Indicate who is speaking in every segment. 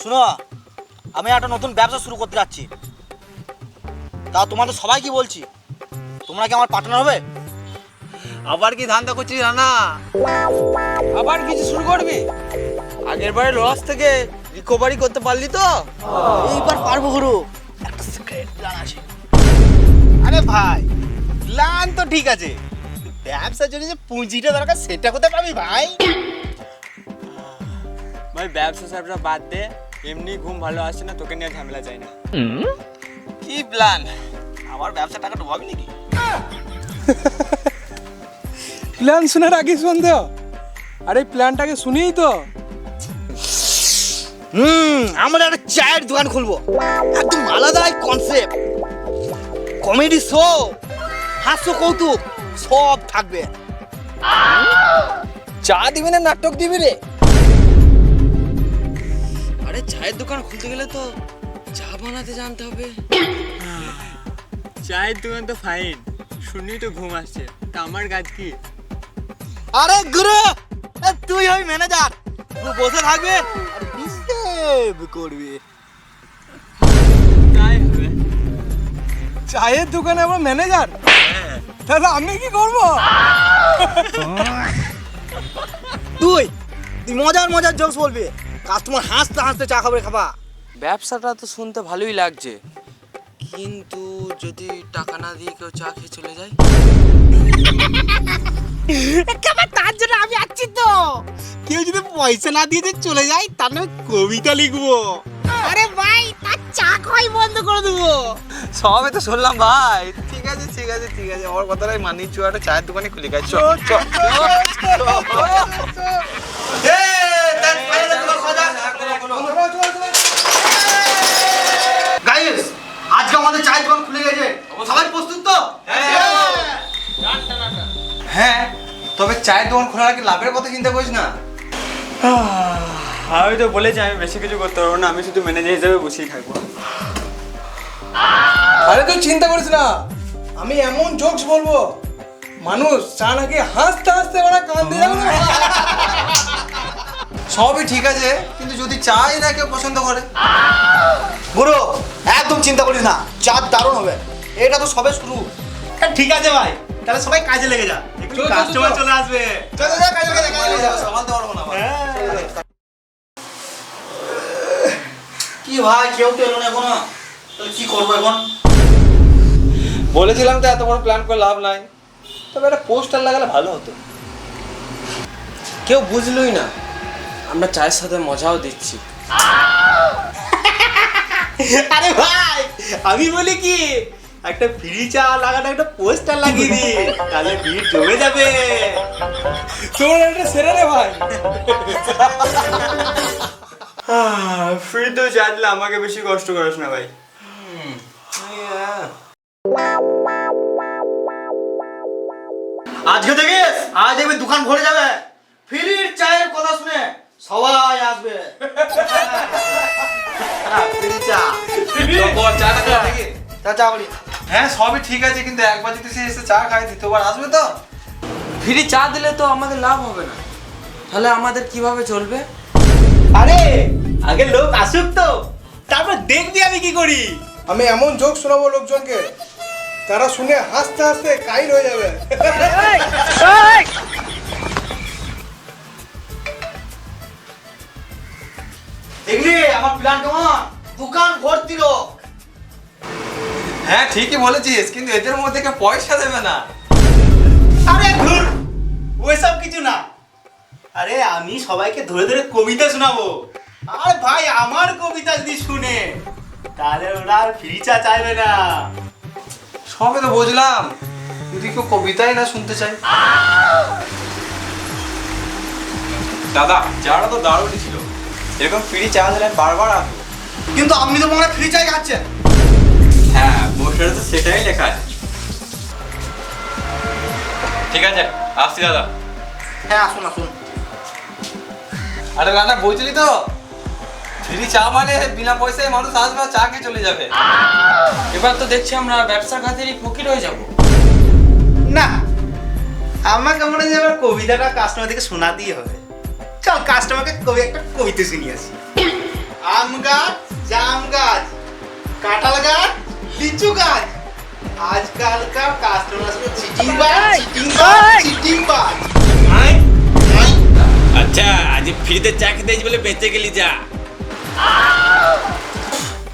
Speaker 1: শুনো আমি একটা নতুন ব্যবসা শুরু করতে যাচ্ছি। তা তোমাদের সবাই কি বলছি? তোমরা কি আমার পার্টনার হবে?
Speaker 2: আবার কি ধান্দা করছিস রানা? আবার কিছু শুরু করবি? আগের বারে লস থেকে রিকভারি করতে পারলি তো?
Speaker 1: এইবার পারব গুরু। একটা সিক্রেট প্ল্যান আছে।
Speaker 3: আরে ভাই প্ল্যান তো ঠিক আছে। ব্যবসার জন্য যে পুঁজিটা দরকার সেটা কোথায় পাবি ভাই?
Speaker 2: ভাই ব্যবসা স্যাবসা বাদ দে এমনি ঘুম ভালো আসছে না তোকে নিয়ে ঝামেলা চাই না।
Speaker 3: কি প্ল্যান
Speaker 1: আমার ব্যবসা টাকা ডুবাবি নাকি?
Speaker 4: প্ল্যান শোনার আগে সন্দেহ আর প্ল্যানটাকে শুনেই তো।
Speaker 1: হুম আমরা একটা চায়ের দোকান খুলবো। একদম আলাদাই কনসেপ্ট কমেডি শো হাস্য কৌতুক সব থাকবে।
Speaker 2: চা দিবি না নাটক দিবি রে? আরে চায়ের দোকান খুলতে গেলে তো চা বানাতে জানতে হবে। চায়ের দোকান তো ফাইন শুনি তো ঘুম আসছে। তা আমার কাজ কি?
Speaker 1: আরে গুরু তুই ওই ম্যানেজার তুই বসে থাকবে আর করবি।
Speaker 2: তাই হবে।
Speaker 4: চায়ের দোকানে আমার ম্যানেজার তাহলে আমি কি করব?
Speaker 1: তুই মজার মজার জোকস বলবি। কাস্টমার হাসতে হাসতে চা খাবে খাবা।
Speaker 2: ব্যবসাটা তো শুনতে ভালোই লাগছে। কিন্তু যদি টাকা না দিয়ে কেউ চা খেয়ে চলে যায়?
Speaker 3: কেমন তার জন্য আমি আছি তো। কেউ যদি পয়সা না দিয়ে চলে যায় তার নামে কবিতা লিখব। আরে ভাই তার চা খাওয়াই বন্ধ করে দেবো।
Speaker 2: সবে তো শুনলাম ভাই। ঠিক আছে ঠিক আছে ঠিক আছে। আমার কথাটাই মানি চো একটা চায়ের দোকানে খুলে গেছে। চল চল। তবে চায়ের দোকান খোলার আগে লাভের কথা চিন্তা করিস না। আমি তো বলেছি আমি বেশি কিছু করতে পারব না আমি শুধু ম্যানেজার হিসেবে বসেই থাকব।
Speaker 4: আরে তুই চিন্তা করিস না আমি এমন জোকস বলব মানুষ চা নাকি হাসতে হাসতে ওরা কান্দে যাবে না।
Speaker 2: সবই ঠিক আছে কিন্তু যদি চাই না কেউ পছন্দ করে।
Speaker 1: গুরু একদম চিন্তা করিস না চা দারুণ হবে এটা তো সবে শুরু।
Speaker 3: ঠিক আছে ভাই। তাহলে সবাই কাজে লেগে যা। একটু কাস্টমার চলে আসবে।
Speaker 2: চলে যা কাজে লেগে যা সামালতে পারব না ভাই।
Speaker 1: কি ভাই কেউ তো এলো না এখনও। তাহলে কি করব এখন?
Speaker 2: বলেছিলাম তো এত বড় প্ল্যান করে লাভ নাই। তবে একটা পোস্টার লাগালে ভালো হতো। কেউ বুঝলই না। আমরা চায়ের সাথে মজাও দিচ্ছি।
Speaker 3: আরে ভাই আমি বলি কি? একটা ফ্রি চা লাগানো একটা পোস্টার লাগিয়ে দি তাহলে ভিড় জমে যাবে
Speaker 4: তোর একটা সেরা রে ভাই
Speaker 2: ফ্রি তো চাইলে আমাকে বেশি কষ্ট করিস না ভাই
Speaker 1: আজকে থেকে আজ দেখবি দোকান ভরে যাবে ফ্রির চায়ের কথা শুনে সবাই আসবে ফ্রি চা চা চা বলি
Speaker 2: হ্যাঁ সবই ঠিক আছে কিন্তু একবার যদি সে এসে চা খায় দ্বিতীয়বার আসবে তো
Speaker 5: ফ্রি চা দিলে তো আমাদের লাভ হবে না তাহলে আমাদের কীভাবে চলবে
Speaker 3: আরে আগে লোক আসুক তো তারপর দেখবি আমি কি করি
Speaker 4: আমি এমন জোক শোনাবো লোকজনকে তারা শুনে হাসতে হাসতে কাইল হয়ে যাবে
Speaker 1: দেখলি আমার প্ল্যান কেমন দোকান ভর্তি লোক
Speaker 2: হ্যাঁ ঠিকই বলেছিস কিন্তু এদের মধ্যে কেউ পয়সা দেবে না।
Speaker 3: আরে ধুর ওইসব কিছু না। আরে আমি সবাইকে ধরে ধরে কবিতা শোনাবো। আর ভাই আমার কবিতা যদি শুনে তাহলে ওরা আর ফ্রি চা চাইবে না।
Speaker 2: সবে তো বুঝলাম যদি কেউ কবিতাই না শুনতে চাই দাদা চাটা তো দারুণই ছিল। এরকম ফ্রি চা দিলে আমি বারবার আসব।
Speaker 1: কিন্তু আপনি তো মনে হয় ফ্রি চাই খাচ্ছেন।
Speaker 2: পোস্টারে তো সেটাই লেখা আছে। ঠিক আছে আসছি দাদা।
Speaker 1: হ্যাঁ আসুন আসুন।
Speaker 2: আরে রানা বুঝলি তো? ফ্রি চা মানে বিনা পয়সায় মানুষ আসবে চা খেয়ে চলে যাবে।
Speaker 5: এবার তো দেখছি আমরা ব্যবসার খাতিরই ফকির হয়ে যাব।
Speaker 3: না আমাকে মনে হয় যে আমার কবিতাটা কাস্টমারদেরকে শোনাতেই হবে।
Speaker 6: চল কাস্টমারকে কবি একটা কবিতা শুনিয়ে আসি। আম গাছ জাম গাছ কাঁঠাল গাছ লিচু গাছ। আজকালকার কাস্টমার সাথে চিটিং বাজ চিটিং বাজ চিটিং বাজ
Speaker 3: আচ্ছা আজ ফ্রিতে চা খেতে বলে বেঁচে গেলি যা।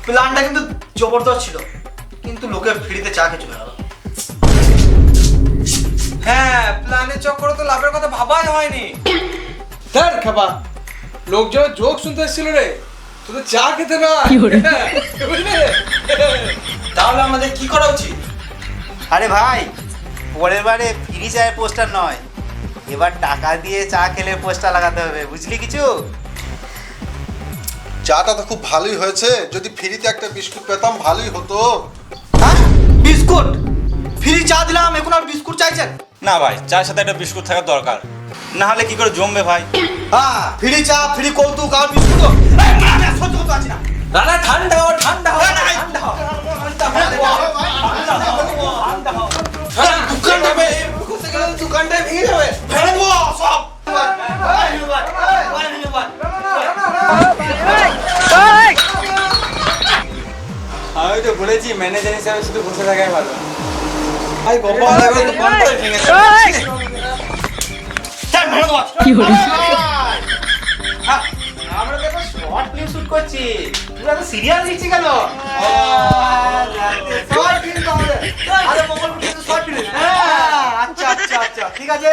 Speaker 1: প্ল্যানটা কিন্তু জবরদস্ত ছিল কিন্তু লোকে ফ্রিতে চা খেয়ে চলে গেল।
Speaker 2: হ্যাঁ প্ল্যানের চক্করে তো লাভের কথা ভাবাই হয়নি।
Speaker 4: স্যার খাবা লোকজন জোক শুনতে এসেছিল রে। তুই তো চা খেতে না। বুঝলে?
Speaker 2: তাহলে আমাদের কি করা উচিত?
Speaker 6: আরে ভাই পরের বারে ফ্রি চায়ের পোস্টার নয়। এবার টাকা দিয়ে চা খেলে পোস্টার লাগাতে হবে বুঝলি কিছু?
Speaker 7: চাটা তো খুব ভালোই হয়েছে। যদি ফ্রিতে একটা বিস্কুট পেতাম ভালোই হতো।
Speaker 1: হ্যাঁ? বিস্কুট? ফ্রি চা দিলাম এখন আর বিস্কুট চাইছেন?
Speaker 8: না ভাই চায়ের সাথে একটা বিস্কুট থাকা দরকার। না হলে কি করে জমবে ভাই?
Speaker 1: হ্যাঁ ফ্রি চা ফ্রি কৌতুক আর বিস্কুট সহ্য করতে পারছি না
Speaker 2: না না ঠান্ডা হও ঠান্ডা হও ঠান্ডা হও ভেঙে যাবে
Speaker 1: ভেঙে সব
Speaker 3: আমি তো বলেছি ম্যানেজার হিসাবে শুধু বসে থাকাই ভালো
Speaker 2: ভাই ভেঙে যাবে
Speaker 1: ভেঙে
Speaker 6: করছি তুই এত সিরিয়াস দিচ্ছি কেন?
Speaker 1: শর্ট ফিল্ম তাহলে আরে মঙ্গল শর্ট ফিল্ম হ্যাঁ আচ্ছা আচ্ছা আচ্ছা ঠিক আছে।